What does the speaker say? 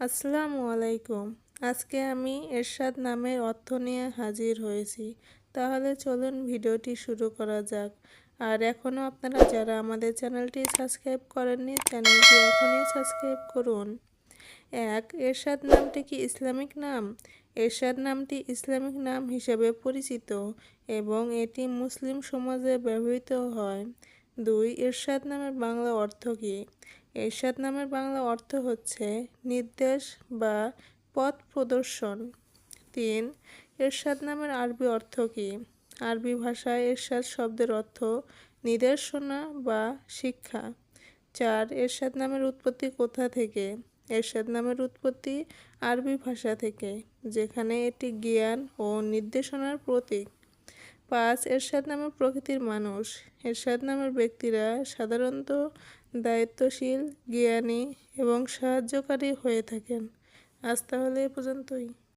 আসসালামু আলাইকুম। আজকে আমি এরশাদ নামের অর্থ নিয়ে হাজির হয়েছি। তাহলে চলুন ভিডিওটি শুরু করা যাক। আর এখনও আপনারা যারা আমাদের চ্যানেলটি সাবস্ক্রাইব করেননি, চ্যানেলটি এখনই সাবস্ক্রাইব করুন। এক, এরশাদ নামটি কি ইসলামিক নাম? এরশাদ নামটি ইসলামিক নাম হিসেবে পরিচিত এবং এটি মুসলিম সমাজে ব্যবহৃত হয়। দুই এরশাদ নামের বাংলা অর্থ কী? এরশাদ নামের বাংলা অর্থ হচ্ছে নির্দেশ বা পথ প্রদর্শন। তিন এরশাদ নামের আরবি অর্থ কী? আরবি ভাষায় এরশাদ শব্দের অর্থ নির্দেশনা বা শিক্ষা। চার এরশাদ নামের উৎপত্তি কোথা থেকে? এরশাদ নামের উৎপত্তি আরবি ভাষা থেকে, যেখানে এটি জ্ঞান ও নির্দেশনার প্রতীক। পাঁচ এরশাদ নামের প্রকৃতির মানুষ। এরশাদ নামের ব্যক্তিরা সাধারণত দায়িত্বশীল, জ্ঞানী এবং সাহায্যকারী হয়ে থাকেন। আজ তাহলে এ পর্যন্তই।